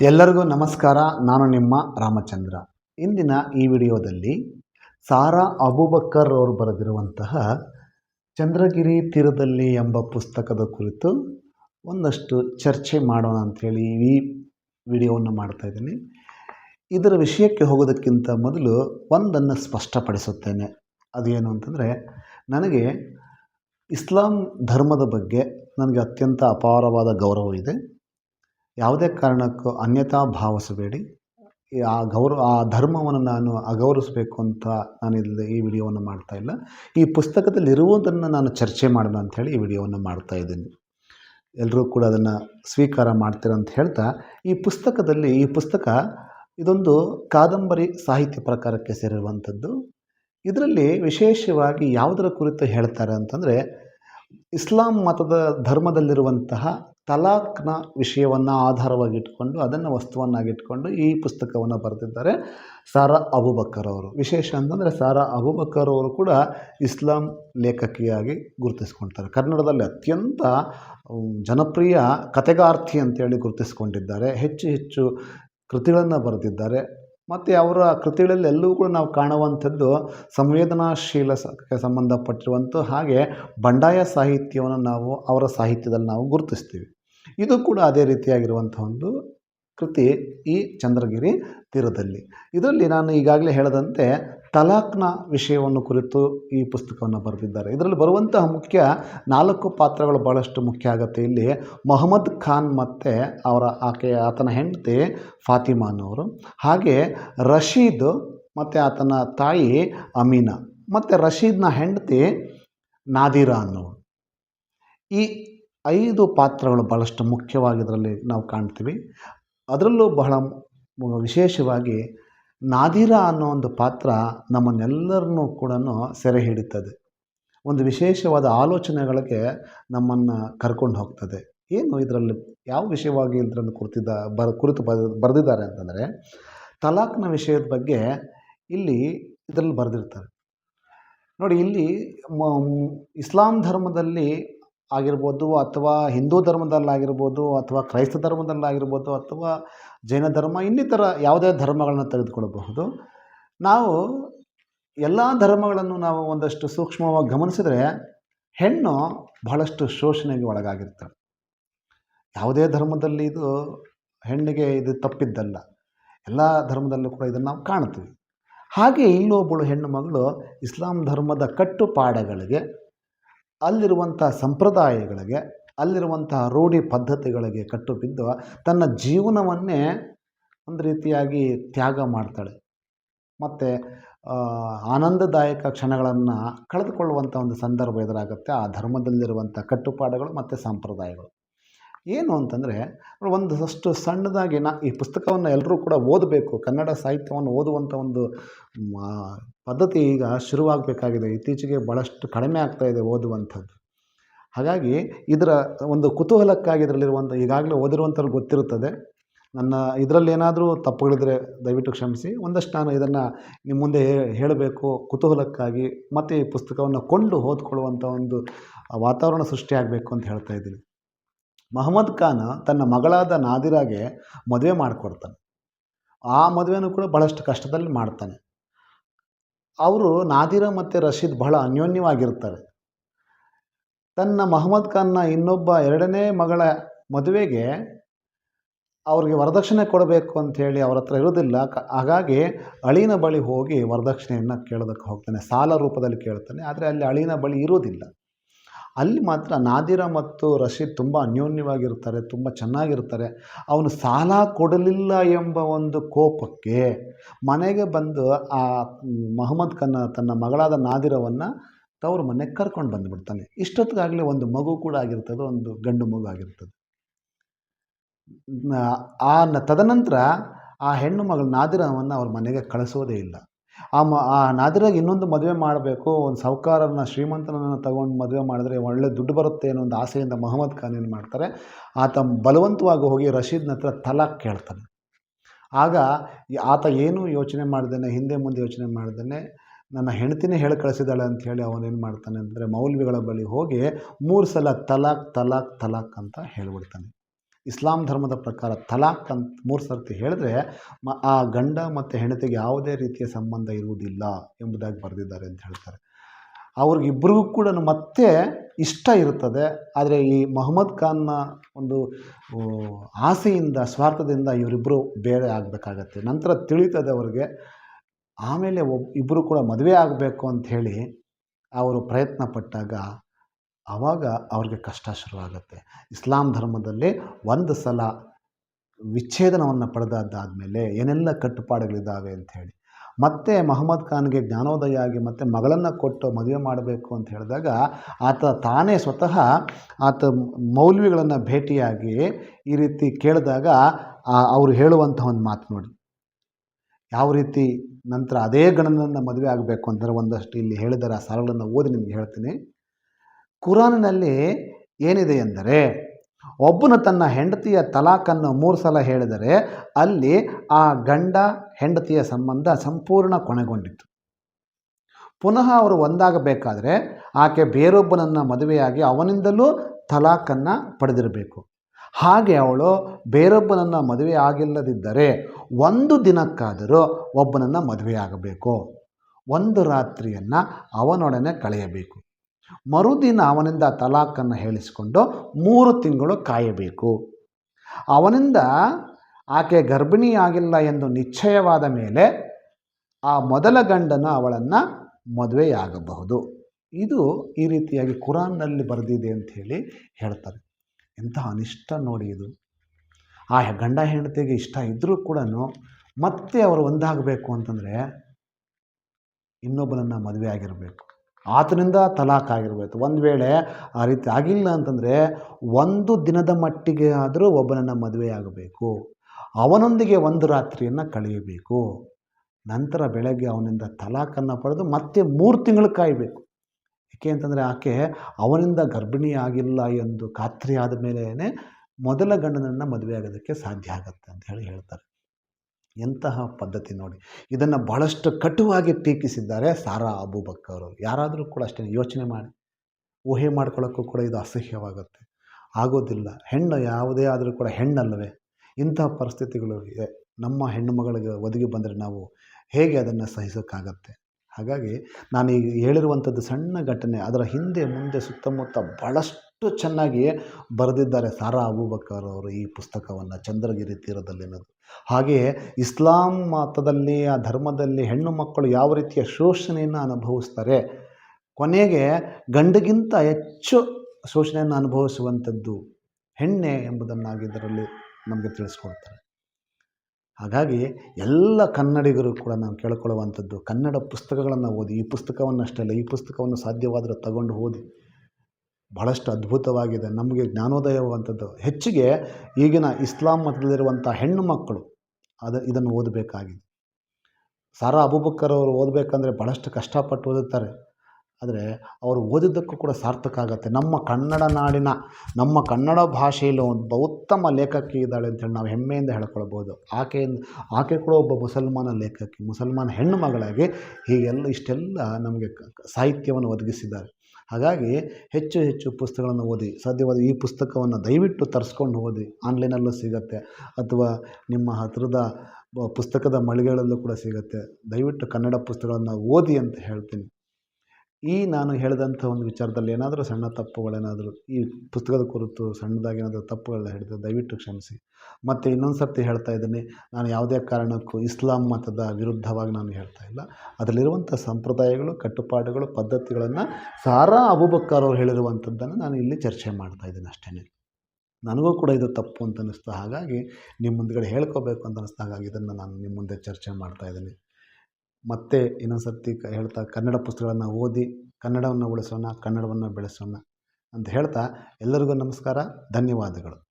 ಎಲ್ಲರಿಗೂ ನಮಸ್ಕಾರ. ನಾನು ನಿಮ್ಮ ರಾಮಚಂದ್ರ. ಇಂದಿನ ಈ ವಿಡಿಯೋದಲ್ಲಿ ಸಾರಾ ಅಬೂಬಕ್ಕರ್ ಅವರು ಬರೆದಿರುವಂತಹ ಚಂದ್ರಗಿರಿ ತೀರದಲ್ಲಿ ಎಂಬ ಪುಸ್ತಕದ ಕುರಿತು ಒಂದಷ್ಟು ಚರ್ಚೆ ಮಾಡೋಣ ಅಂಥೇಳಿ ಈ ವಿಡಿಯೋವನ್ನು ಮಾಡ್ತಾ ಇದ್ದೀನಿ. ಇದರ ವಿಷಯಕ್ಕೆ ಹೋಗೋದಕ್ಕಿಂತ ಮೊದಲು ಒಂದನ್ನು ಸ್ಪಷ್ಟಪಡಿಸುತ್ತೇನೆ. ಅದೇನು ಅಂತಂದರೆ, ನನಗೆ ಇಸ್ಲಾಂ ಧರ್ಮದ ಬಗ್ಗೆ ನನಗೆ ಅತ್ಯಂತ ಅಪಾರವಾದ ಗೌರವ ಇದೆ ಯಾವುದೇ ಕಾರಣಕ್ಕೂ ಅನ್ಯತಾ ಭಾವಿಸಬೇಡಿ. ಆ ಗೌರವ ಆ ಧರ್ಮವನ್ನು ನಾನು ಅಗೌರವಿಸಬೇಕು ಅಂತ ನಾನು ಇಲ್ಲಿ ಈ ವಿಡಿಯೋವನ್ನು ಮಾಡ್ತಾ ಇಲ್ಲ. ಈ ಪುಸ್ತಕದಲ್ಲಿ ಇರುವುದನ್ನು ನಾನು ಚರ್ಚೆ ಮಾಡೋಣ ಅಂಥೇಳಿ ಈ ವಿಡಿಯೋವನ್ನು ಮಾಡ್ತಾ ಇದ್ದೀನಿ. ಎಲ್ಲರೂ ಕೂಡ ಅದನ್ನು ಸ್ವೀಕಾರ ಮಾಡ್ತೀರ ಅಂತ ಹೇಳ್ತಾ, ಈ ಪುಸ್ತಕದಲ್ಲಿ, ಈ ಪುಸ್ತಕ ಇದೊಂದು ಕಾದಂಬರಿ ಸಾಹಿತ್ಯ ಪ್ರಕಾರಕ್ಕೆ ಸೇರಿರುವಂಥದ್ದು ಇದರಲ್ಲಿ ವಿಶೇಷವಾಗಿ ಯಾವುದರ ಕುರಿತು ಹೇಳ್ತಾರೆ ಅಂತಂದರೆ, ಇಸ್ಲಾಂ ಮತದ ಧರ್ಮದಲ್ಲಿರುವಂತಹ ತಲಾಕ್ನ ವಿಷಯವನ್ನು ಆಧಾರವಾಗಿಟ್ಕೊಂಡು, ಅದನ್ನು ವಸ್ತುವನ್ನಾಗಿಟ್ಕೊಂಡು ಈ ಪುಸ್ತಕವನ್ನು ಬರೆದಿದ್ದಾರೆ ಸಾರಾ ಅಬುಬಕ್ಕರ್ ಅವರು. ವಿಶೇಷ ಅಂತಂದರೆ ಸಾರಾ ಅಬುಬಕ್ಕರ್ ಅವರು ಕೂಡ ಇಸ್ಲಾಂ ಲೇಖಕಿಯಾಗಿ ಗುರುತಿಸ್ಕೊಳ್ತಾರೆ ಕನ್ನಡದಲ್ಲಿ ಅತ್ಯಂತ ಜನಪ್ರಿಯ ಕತೆಗಾರ್ತಿ ಅಂತೇಳಿ ಗುರುತಿಸ್ಕೊಂಡಿದ್ದಾರೆ. ಹೆಚ್ಚು ಹೆಚ್ಚು ಕೃತಿಗಳನ್ನು ಬರೆದಿದ್ದಾರೆ. ಮತ್ತು ಅವರ ಕೃತಿಗಳಲ್ಲಿ ಎಲ್ಲವೂ ಕೂಡ ನಾವು ಕಾಣುವಂಥದ್ದು ಸಂವೇದನಾಶೀಲ ಸಂಬಂಧಪಟ್ಟಿರುವಂಥ ಹಾಗೆ ಬಂಡಾಯ ಸಾಹಿತ್ಯವನ್ನು ನಾವು, ಅವರ ಸಾಹಿತ್ಯದಲ್ಲಿ ನಾವು ಗುರುತಿಸ್ತೀವಿ. ಇದು ಕೂಡ ಅದೇ ರೀತಿಯಾಗಿರುವಂಥ ಒಂದು ಕೃತಿ ಈ ಚಂದ್ರಗಿರಿ ತೀರದಲ್ಲಿ. ಇದರಲ್ಲಿ ನಾನು ಈಗಾಗಲೇ ಹೇಳದಂತೆ ತಲಾಖ್ನ ವಿಷಯವನ್ನು ಕುರಿತು ಈ ಪುಸ್ತಕವನ್ನು ಬರೆದಿದ್ದಾರೆ. ಇದರಲ್ಲಿ ಬರುವಂತಹ ಮುಖ್ಯ ನಾಲ್ಕು ಪಾತ್ರಗಳು ಭಾಳಷ್ಟು ಮುಖ್ಯ ಆಗುತ್ತೆ. ಇಲ್ಲಿ ಮೊಹಮ್ಮದ್ ಖಾನ್ ಮತ್ತು ಅವರ ಆಕೆ, ಆತನ ಹೆಂಡತಿ ಫಾತಿಮಾ ಅನ್ನೋರು ಹಾಗೆ ರಶೀದ್ ಮತ್ತು ಆತನ ತಾಯಿ ಅಮೀನಾ, ಮತ್ತು ರಶೀದ್ನ ಹೆಂಡತಿ ನಾದಿರಾ ಅನ್ನೋರು. ಈ ಐದು ಪಾತ್ರಗಳು ಬಹಳಷ್ಟು ಮುಖ್ಯವಾಗಿ ಇದರಲ್ಲಿ ನಾವು ಕಾಣ್ತೀವಿ. ಅದರಲ್ಲೂ ಬಹಳ ವಿಶೇಷವಾಗಿ ನಾದಿರ ಅನ್ನೋ ಒಂದು ಪಾತ್ರ ನಮ್ಮನ್ನೆಲ್ಲರನ್ನೂ ಕೂಡ ಸೆರೆ ಹಿಡಿತದೆ. ಒಂದು ವಿಶೇಷವಾದ ಆಲೋಚನೆಗಳಿಗೆ ನಮ್ಮನ್ನು ಕರ್ಕೊಂಡು ಹೋಗ್ತದೆ. ಏನು ಇದರಲ್ಲಿ ಯಾವ ವಿಷಯವಾಗಿ ಇದರಲ್ಲಿ ಕುರಿತಿದ್ದ ಬರ, ಕುರಿತು ಬರ ಬರೆದಿದ್ದಾರೆ ಅಂತಂದರೆ ತಲಾಖ್ನ ವಿಷಯದ ಬಗ್ಗೆ ಇಲ್ಲಿ ಇದರಲ್ಲಿ ಬರೆದಿರ್ತಾರೆ. ನೋಡಿ, ಇಲ್ಲಿ ಇಸ್ಲಾಂ ಧರ್ಮದಲ್ಲಿ ಆಗಿರ್ಬೋದು ಅಥವಾ ಹಿಂದೂ ಧರ್ಮದಲ್ಲಾಗಿರ್ಬೋದು ಅಥವಾ ಕ್ರೈಸ್ತ ಧರ್ಮದಲ್ಲಾಗಿರ್ಬೋದು ಅಥವಾ ಜೈನ ಧರ್ಮ, ಇನ್ನಿತರ ಯಾವುದೇ ಧರ್ಮಗಳನ್ನು ತೆಗೆದುಕೊಳ್ಳಬಹುದು. ನಾವು ಎಲ್ಲ ಧರ್ಮಗಳನ್ನು ನಾವು ಒಂದಷ್ಟು ಸೂಕ್ಷ್ಮವಾಗಿ ಗಮನಿಸಿದರೆ ಹೆಣ್ಣು ಬಹಳಷ್ಟು ಶೋಷಣೆಗೆ ಒಳಗಾಗಿರ್ತಾಳೆ. ಯಾವುದೇ ಧರ್ಮದಲ್ಲಿ ಇದು ಹೆಣ್ಣಿಗೆ ಇದು ತಪ್ಪಿದ್ದಲ್ಲ. ಎಲ್ಲ ಧರ್ಮದಲ್ಲೂ ಕೂಡ ಇದನ್ನು ನಾವು ಕಾಣ್ತೀವಿ. ಹಾಗೆ ಇಲ್ಲೊಬ್ಬಳು ಹೆಣ್ಣು ಮಗಳು ಇಸ್ಲಾಂ ಧರ್ಮದ ಕಟ್ಟುಪಾಡುಗಳಿಗೆ ಅಲ್ಲಿರುವಂಥ ಸಂಪ್ರದಾಯಗಳಿಗೆ ಅಲ್ಲಿರುವಂತಹ ರೂಢಿ ಪದ್ಧತಿಗಳಿಗೆ ಕಟ್ಟು ಬಿದ್ದು ತನ್ನ ಜೀವನವನ್ನೇ ಒಂದು ರೀತಿಯಾಗಿ ತ್ಯಾಗ ಮಾಡ್ತಾಳೆ. ಮತ್ತು ಆನಂದದಾಯಕ ಕ್ಷಣಗಳನ್ನು ಕಳೆದುಕೊಳ್ಳುವಂಥ ಒಂದು ಸಂದರ್ಭ ಎದುರಾಗುತ್ತೆ. ಆ ಧರ್ಮದಲ್ಲಿರುವಂಥ ಕಟ್ಟುಪಾಡುಗಳು ಮತ್ತು ಸಂಪ್ರದಾಯಗಳು. ಏನು ಅಂತಂದರೆ ಒಂದಷ್ಟು ಸಣ್ಣದಾಗಿ ನಾ ಈ ಪುಸ್ತಕವನ್ನು ಎಲ್ಲರೂ ಕೂಡ ಓದಬೇಕು. ಕನ್ನಡ ಸಾಹಿತ್ಯವನ್ನು ಓದುವಂಥ ಒಂದು ಪದ್ಧತಿ ಈಗ ಶುರುವಾಗಬೇಕಾಗಿದೆ. ಇತ್ತೀಚೆಗೆ ಭಾಳಷ್ಟು ಕಡಿಮೆ ಆಗ್ತಾ ಇದೆ ಓದುವಂಥದ್ದು. ಹಾಗಾಗಿ ಇದರ ಒಂದು ಕುತೂಹಲಕ್ಕಾಗಿ ಇದರಲ್ಲಿರುವಂಥ, ಈಗಾಗಲೇ ಓದಿರುವಂಥವ್ರು ಗೊತ್ತಿರುತ್ತದೆ. ನನ್ನ ಇದರಲ್ಲಿ ಏನಾದರೂ ತಪ್ಪುಗಳಿದ್ರೆ ದಯವಿಟ್ಟು ಕ್ಷಮಿಸಿ. ಒಂದಷ್ಟು ನಾನು ಇದನ್ನು ನಿಮ್ಮ ಮುಂದೆ ಹೇಳಬೇಕು. ಕುತೂಹಲಕ್ಕಾಗಿ ಮತ್ತು ಈ ಪುಸ್ತಕವನ್ನು ಕೊಂಡು ಓದ್ಕೊಳ್ಳುವಂಥ ಒಂದು ವಾತಾವರಣ ಸೃಷ್ಟಿಯಾಗಬೇಕು ಅಂತ ಹೇಳ್ತಾ ಇದ್ದೀನಿ. ಮಹಮ್ಮದ್ ಖಾನ್ ತನ್ನ ಮಗಳಾದ ನಾದಿರಾಗೆ ಮದುವೆ ಮಾಡಿಕೊಡ್ತಾನೆ. ಆ ಮದುವೆನೂ ಕೂಡ ಭಾಳಷ್ಟು ಕಷ್ಟದಲ್ಲಿ ಮಾಡ್ತಾನೆ. ಅವರು ನಾದಿರ ಮತ್ತು ರಶೀದ್ ಬಹಳ ಅನ್ಯೋನ್ಯವಾಗಿರ್ತಾರೆ. ತನ್ನ ಮಹಮ್ಮದ್ ಖಾನ್ನ ಇನ್ನೊಬ್ಬ ಎರಡನೇ ಮಗಳ ಮದುವೆಗೆ ಅವ್ರಿಗೆ ವರದಕ್ಷಿಣೆ ಕೊಡಬೇಕು ಅಂಥೇಳಿ ಅವ್ರ ಹತ್ರ ಇರೋದಿಲ್ಲ. ಹಾಗಾಗಿ ಅಳಿನ ಬಳಿ ಹೋಗಿ ವರದಕ್ಷಿಣೆಯನ್ನು ಕೇಳೋದಕ್ಕೆ ಹೋಗ್ತಾನೆ. ಸಾಲ ರೂಪದಲ್ಲಿ ಕೇಳ್ತಾನೆ. ಆದರೆ ಅಲ್ಲಿ ಅಳಿನ ಬಳಿ ಇರೋದಿಲ್ಲ ಅಲ್ಲಿ ಮಾತ್ರ ನಾದಿರ ಮತ್ತು ರಶೀದ್ ತುಂಬ ಅನ್ಯೋನ್ಯವಾಗಿರ್ತಾರೆ ತುಂಬ ಚೆನ್ನಾಗಿರ್ತಾರೆ ಅವನು ಸಾಲ ಕೊಡಲಿಲ್ಲ ಎಂಬ ಒಂದು ಕೋಪಕ್ಕೆ ಮನೆಗೆ ಬಂದು ಆ ಮಹಮ್ಮದ್ ಖನ್ನ ತನ್ನ ಮಗಳಾದ ನಾದಿರವನ್ನು ತವ್ರ ಮನೆಗೆ ಕರ್ಕೊಂಡು ಬಂದುಬಿಡ್ತಾನೆ. ಇಷ್ಟೊತ್ತಿಗಾಗಲೇ ಒಂದು ಮಗು ಕೂಡ ಆಗಿರ್ತದೆ, ಒಂದು ಗಂಡು ಮಗು ಆಗಿರ್ತದೆ. ಆ ತದನಂತರ ಆ ಹೆಣ್ಣು ಮಗಳು ನಾದಿರವನ್ನು ಅವ್ರ ಮನೆಗೆ ಕಳಿಸೋದೇ ಇಲ್ಲ. ಆ ಮ, ಆ ನಾದಿರಾಗ ಇನ್ನೊಂದು ಮದುವೆ ಮಾಡಬೇಕು, ಒಂದು ಸಾಹುಕಾರನ ಶ್ರೀಮಂತನನ್ನು ತಗೊಂಡು ಮದುವೆ ಮಾಡಿದ್ರೆ ಒಳ್ಳೆ ದುಡ್ಡು ಬರುತ್ತೆ ಅನ್ನೋ ಒಂದು ಆಸೆಯಿಂದ ಮೊಹಮ್ಮದ್ ಖಾನ್ ಏನು ಮಾಡ್ತಾರೆ, ಆತ ಬಲವಂತವಾಗಿ ಹೋಗಿ ರಶೀದ್ನ ಹತ್ರ ತಲಾಖ್ ಕೇಳ್ತಾನೆ. ಆಗ ಆತ ಏನೂ ಯೋಚನೆ ಮಾಡ್ದೇನೆ, ಹಿಂದೆ ಮುಂದೆ ಯೋಚನೆ ಮಾಡ್ದೇನೆ, ನನ್ನ ಹೆಂಡತಿನೇ ಹೇಳಿ ಕಳಿಸಿದಾಳೆ ಅಂತ ಹೇಳಿ ಅವನೇನು ಮಾಡ್ತಾನೆ ಅಂದರೆ ಮೌಲ್ವಿಗಳ ಬಳಿ ಹೋಗಿ ಮೂರು ಸಲ ತಲಾಖ್ ತಲಾಖ್ ತಲಾಖ್ ಅಂತ ಹೇಳಿಬಿಡ್ತಾನೆ. ಇಸ್ಲಾಂ ಧರ್ಮದ ಪ್ರಕಾರ ತಲಾಕ್ ಅಂತ ಮೂರು ಸರ್ತಿ ಹೇಳಿದ್ರೆ, ಮ, ಆ ಗಂಡ ಮತ್ತು ಹೆಂಡತಿಗೆ ಯಾವುದೇ ರೀತಿಯ ಸಂಬಂಧ ಇರುವುದಿಲ್ಲ ಎಂಬುದಾಗಿ ಬರೆದಿದ್ದಾರೆ ಅಂತ ಹೇಳ್ತಾರೆ. ಅವ್ರಿಗಿಬ್ಬರಿಗೂ ಕೂಡ ಮತ್ತೆ ಇಷ್ಟ ಇರುತ್ತದೆ. ಆದರೆ ಈ ಮೊಹಮ್ಮದ್ ಖಾನ್ನ ಒಂದು ಆಸೆಯಿಂದ, ಸ್ವಾರ್ಥದಿಂದ ಇವರಿಬ್ಬರು ಬೇರೆ ಆಗಬೇಕಾಗತ್ತೆ. ನಂತರ ತಿಳಿತದೆ ಅವ್ರಿಗೆ, ಆಮೇಲೆ ಒಬ್ ಇಬ್ಬರು ಕೂಡ ಮದುವೆ ಆಗಬೇಕು ಅಂತ ಹೇಳಿ ಅವರು ಪ್ರಯತ್ನ ಪಟ್ಟಾಗ ಆವಾಗ ಅವ್ರಿಗೆ ಕಷ್ಟ ಶುರುವಾಗುತ್ತೆ. ಇಸ್ಲಾಂ ಧರ್ಮದಲ್ಲಿ ಒಂದು ಸಲ ವಿಚ್ಛೇದನವನ್ನು ಪಡೆದಾದಾದಮೇಲೆ ಏನೆಲ್ಲ ಕಟ್ಟುಪಾಡುಗಳಿದ್ದಾವೆ ಹೇಳಿ. ಮತ್ತೆ ಮಹಮ್ಮದ್ ಖಾನ್ಗೆ ಜ್ಞಾನೋದಯ ಆಗಿ ಮತ್ತೆ ಮಗಳನ್ನು ಕೊಟ್ಟು ಮದುವೆ ಮಾಡಬೇಕು ಅಂತ ಹೇಳಿದಾಗ ಆತ ತಾನೇ ಸ್ವತಃ ಆತ ಮೌಲ್ವಿಗಳನ್ನು ಭೇಟಿಯಾಗಿ ಈ ರೀತಿ ಕೇಳಿದಾಗ ಅವರು ಹೇಳುವಂಥ ಒಂದು ಮಾತು ನೋಡಿ. ಯಾವ ರೀತಿ ನಂತರ ಅದೇ ಗಣನನ್ನು ಮದುವೆ ಆಗಬೇಕು ಅಂತಂದರೆ ಒಂದಷ್ಟು ಇಲ್ಲಿ ಹೇಳಿದರೆ, ಆ ಸಾಲುಗಳನ್ನು ಓದಿ ನಿಮಗೆ ಹೇಳ್ತೀನಿ. ಕುರಾನಿನಲ್ಲಿ ಏನಿದೆ ಎಂದರೆ, ಒಬ್ಬನು ತನ್ನ ಹೆಂಡತಿಯ ತಲಾಖನ್ನು ಮೂರು ಸಲ ಹೇಳಿದರೆ ಅಲ್ಲಿ ಆ ಗಂಡ ಹೆಂಡತಿಯ ಸಂಬಂಧ ಸಂಪೂರ್ಣ ಕೊನೆಗೊಂಡಿತ್ತು. ಪುನಃ ಅವರು ಒಂದಾಗಬೇಕಾದರೆ ಆಕೆ ಬೇರೊಬ್ಬನನ್ನು ಮದುವೆಯಾಗಿ ಅವನಿಂದಲೂ ತಲಾಖನ್ನು ಪಡೆದಿರಬೇಕು. ಹಾಗೆ ಅವಳು ಬೇರೊಬ್ಬನನ್ನು ಮದುವೆ ಆಗಿಲ್ಲದಿದ್ದರೆ ಒಂದು ದಿನಕ್ಕಾದರೂ ಒಬ್ಬನನ್ನು ಮದುವೆಯಾಗಬೇಕು. ಒಂದು ರಾತ್ರಿಯನ್ನು ಅವನೊಡನೆ ಕಳೆಯಬೇಕು. ಮರುದಿನ ಅವನಿಂದ ತಲಾಖನ್ನು ಹೇಳಿಸಿಕೊಂಡು ಮೂರು ತಿಂಗಳು ಕಾಯಬೇಕು. ಅವನಿಂದ ಆಕೆ ಗರ್ಭಿಣಿಯಾಗಿಲ್ಲ ಎಂದು ನಿಶ್ಚಯವಾದ ಮೇಲೆ ಆ ಮೊದಲ ಗಂಡನ ಅವಳನ್ನು ಮದುವೆಯಾಗಬಹುದು. ಇದು ಈ ರೀತಿಯಾಗಿ ಕುರಾನ್ನಲ್ಲಿ ಬರೆದಿದೆ ಅಂತ ಹೇಳಿ ಹೇಳ್ತಾರೆ. ಎಂತಹ ಅನಿಷ್ಟ ನೋಡಿ ಇದು. ಆ ಗಂಡ ಹೆಂಡತಿಗೆ ಇಷ್ಟ ಇದ್ದರೂ ಕೂಡ ಮತ್ತೆ ಅವರು ಒಂದಾಗಬೇಕು ಅಂತಂದರೆ ಇನ್ನೊಬ್ಬನನ್ನು ಮದುವೆ ಆಗಿರಬೇಕು ಆತನಿಂದ ತಲಾಖ್ ಆಗಿರಬೇಕು. ಒಂದು ವೇಳೆ ಆ ರೀತಿ ಆಗಿಲ್ಲ ಅಂತಂದರೆ ಒಂದು ದಿನದ ಮಟ್ಟಿಗೆ ಆದರೂ ಒಬ್ಬನನ್ನು ಮದುವೆ ಆಗಬೇಕು. ಅವನೊಂದಿಗೆ ಒಂದು ರಾತ್ರಿಯನ್ನು ಕಳೆಯಬೇಕು. ನಂತರ ಬೆಳಗ್ಗೆ ಅವನಿಂದ ತಲಾಖನ್ನು ಪಡೆದು ಮತ್ತೆ ಮೂರು ತಿಂಗಳು ಕಾಯಬೇಕು. ಏಕೆ ಅಂತಂದರೆ ಆಕೆ ಅವನಿಂದ ಗರ್ಭಿಣಿ ಆಗಿಲ್ಲ ಎಂದು ಖಾತ್ರಿ ಆದ ಮೇಲೇ ಮೊದಲ ಗಂಡನನ್ನು ಮದುವೆ ಆಗೋದಕ್ಕೆ ಸಾಧ್ಯ ಆಗುತ್ತೆ ಅಂತ ಹೇಳಿ ಹೇಳ್ತಾರೆ. ಎಂತಹ ಪದ್ಧತಿ ನೋಡಿ. ಇದನ್ನು ಬಹಳಷ್ಟು ಕಟುವಾಗಿ ಟೀಕಿಸಿದ್ದಾರೆ ಸಾರಾ ಅಬೂಬಕ್ಕರ್ ಅವರು. ಯಾರಾದರೂ ಕೂಡ ಅಷ್ಟೇ ಯೋಚನೆ ಮಾಡಿ. ಊಹೆ ಮಾಡ್ಕೊಳ್ಳೋಕ್ಕೂ ಕೂಡ ಇದು ಅಸಹ್ಯವಾಗುತ್ತೆ. ಆಗೋದಿಲ್ಲ. ಹೆಣ್ಣು ಯಾವುದೇ ಆದರೂ ಕೂಡ ಹೆಣ್ಣಲ್ಲವೇ? ಇಂತಹ ಪರಿಸ್ಥಿತಿಗಳು. ನಮ್ಮ ಹೆಣ್ಣು ಮಗಳಿಗೆ ಒದಗಿ ಬಂದರೆ ನಾವು ಹೇಗೆ ಅದನ್ನು ಸಹಿಸೋಕ್ಕಾಗತ್ತೆ? ಹಾಗಾಗಿ ನಾನು ಈಗ ಹೇಳಿರುವಂಥದ್ದು ಸಣ್ಣ ಘಟನೆ. ಅದರ ಹಿಂದೆ ಮುಂದೆ ಸುತ್ತಮುತ್ತ ಭಾಳಷ್ಟು ಚೆನ್ನಾಗಿ ಬರೆದಿದ್ದಾರೆ ಸಾರಾ ಅಬೂಬಕ್ಕರ್ ಅವರು ಈ ಪುಸ್ತಕವನ್ನು ಚಂದ್ರಗಿರಿ ತೀರದಲ್ಲಿ ಅನ್ನೋದು. ಹಾಗೆಯೇ ಇಸ್ಲಾಂ ಮತದಲ್ಲಿ, ಆ ಧರ್ಮದಲ್ಲಿ ಹೆಣ್ಣು ಮಕ್ಕಳು ಯಾವ ರೀತಿಯ ಶೋಷಣೆಯನ್ನು ಅನುಭವಿಸ್ತಾರೆ, ಕೊನೆಗೆ ಗಂಡಗಿಂತ ಹೆಚ್ಚು ಶೋಷಣೆಯನ್ನು ಅನುಭವಿಸುವಂಥದ್ದು ಹೆಣ್ಣೆ ಎಂಬುದನ್ನಾಗಿ ಇದರಲ್ಲಿ ನಮಗೆ ತಿಳಿಸ್ಕೊಡ್ತಾರೆ. ಹಾಗಾಗಿ ಎಲ್ಲ ಕನ್ನಡಿಗರು ಕೂಡ ನಾವು ಕೇಳ್ಕೊಳ್ಳುವಂಥದ್ದು ಕನ್ನಡ ಪುಸ್ತಕಗಳನ್ನು ಓದಿ, ಈ ಪುಸ್ತಕವನ್ನು ಅಷ್ಟೇ ಅಲ್ಲ, ಈ ಪುಸ್ತಕವನ್ನು ಸಾಧ್ಯವಾದರೆ ತಗೊಂಡು ಓದಿ. ಭಾಳಷ್ಟು ಅದ್ಭುತವಾಗಿದೆ. ನಮಗೆ ಜ್ಞಾನೋದಯವಂಥದ್ದು ಹೆಚ್ಚಿಗೆ ಈಗಿನ ಇಸ್ಲಾಂ ಮತದಲ್ಲಿರುವಂಥ ಹೆಣ್ಣು ಮಕ್ಕಳು ಅದು ಇದನ್ನು ಓದಬೇಕಾಗಿದೆ. ಸಾರಾ ಅಬೂಬಕ್ಕರ್ ಅವರು ಓದಬೇಕಂದ್ರೆ ಭಾಳಷ್ಟು ಕಷ್ಟಪಟ್ಟು ಓದುತ್ತಾರೆ. ಆದರೆ ಅವರು ಓದಿದ್ದಕ್ಕೂ ಕೂಡ ಸಾರ್ಥಕ ಆಗುತ್ತೆ. ನಮ್ಮ ಕನ್ನಡ ನಾಡಿನ, ನಮ್ಮ ಕನ್ನಡ ಭಾಷೆಯಲ್ಲಿ ಒಬ್ಬ ಉತ್ತಮ ಲೇಖಕಿ ಇದ್ದಾಳೆ ಅಂತೇಳಿ ನಾವು ಹೆಮ್ಮೆಯಿಂದ ಹೇಳ್ಕೊಳ್ಬೋದು. ಆಕೆಯಿಂದ, ಆಕೆ ಕೂಡ ಒಬ್ಬ ಮುಸಲ್ಮಾನ ಲೇಖಕಿ, ಮುಸಲ್ಮಾನ ಹೆಣ್ಣು ಮಗಳಾಗಿ ಹೀಗೆಲ್ಲ ಇಷ್ಟೆಲ್ಲ ನಮಗೆ ಸಾಹಿತ್ಯವನ್ನು ಒದಗಿಸಿದ್ದಾರೆ. ಹಾಗಾಗಿ ಹೆಚ್ಚು ಹೆಚ್ಚು ಪುಸ್ತಕಗಳನ್ನು ಓದಿ, ಸಾಧ್ಯವಾದ ಈ ಪುಸ್ತಕವನ್ನು ದಯವಿಟ್ಟು ತರಿಸ್ಕೊಂಡು ಓದಿ. ಆನ್ಲೈನಲ್ಲೂ ಸಿಗುತ್ತೆ, ಅಥವಾ ನಿಮ್ಮ ಹತ್ತಿರದ ಪುಸ್ತಕದ ಮಳಿಗೆಗಳಲ್ಲೂ ಕೂಡ ಸಿಗುತ್ತೆ. ದಯವಿಟ್ಟು ಕನ್ನಡ ಪುಸ್ತಕಗಳನ್ನು ಓದಿ ಅಂತ ಹೇಳ್ತೀನಿ. ಈ ನಾನು ಹೇಳಿದಂಥ ಒಂದು ವಿಚಾರದಲ್ಲಿ ಏನಾದರೂ ಸಣ್ಣ ತಪ್ಪುಗಳೇನಾದರೂ, ಈ ಪುಸ್ತಕದ ಕುರಿತು ಸಣ್ಣದಾಗಿ ಏನಾದರೂ ತಪ್ಪುಗಳನ್ನ ಹಿಡಿದು ದಯವಿಟ್ಟು ಕ್ಷಮಿಸಿ. ಮತ್ತು ಇನ್ನೊಂದು ಸರ್ತಿ ಹೇಳ್ತಾ ಇದ್ದೀನಿ, ನಾನು ಯಾವುದೇ ಕಾರಣಕ್ಕೂ ಇಸ್ಲಾಂ ಮತದ ವಿರುದ್ಧವಾಗಿ ನಾನು ಹೇಳ್ತಾ ಇಲ್ಲ. ಅದರಲ್ಲಿರುವಂಥ ಸಂಪ್ರದಾಯಗಳು, ಕಟ್ಟುಪಾಡುಗಳು, ಪದ್ಧತಿಗಳನ್ನು ಸಾರಾ ಅಬೂಬಕ್ಕರ್ ಅವರು ಹೇಳಿರುವಂಥದ್ದನ್ನು ನಾನು ಇಲ್ಲಿ ಚರ್ಚೆ ಮಾಡ್ತಾ ಇದ್ದೀನಿ ಅಷ್ಟೇ ನನಗೂ ಕೂಡ ಇದು ತಪ್ಪು ಅಂತ ಅನ್ನಿಸ್ತು ಹಾಗಾಗಿ ನಿಮ್ಮ ಮುಂದ್ಗಡೆ ಹೇಳ್ಕೋಬೇಕು ಅಂತ ಅನ್ನಿಸ್ತು ಹಾಗಾಗಿ ಇದನ್ನು ನಾನು ನಿಮ್ಮ ಮುಂದೆ ಚರ್ಚೆ ಮಾಡ್ತಾ ಇದ್ದೀನಿ. ಮತ್ತೆ ಇನ್ನೊಂದು ಸರ್ತಿ ಕ ಹೇಳ್ತಾ ಕನ್ನಡ ಪುಸ್ತಕಗಳನ್ನು ಓದಿ ಕನ್ನಡವನ್ನು ಉಳಿಸೋಣ, ಕನ್ನಡವನ್ನು ಬೆಳೆಸೋಣ ಅಂತ ಹೇಳ್ತಾ ಎಲ್ಲರಿಗೂ ನಮಸ್ಕಾರ, ಧನ್ಯವಾದಗಳು.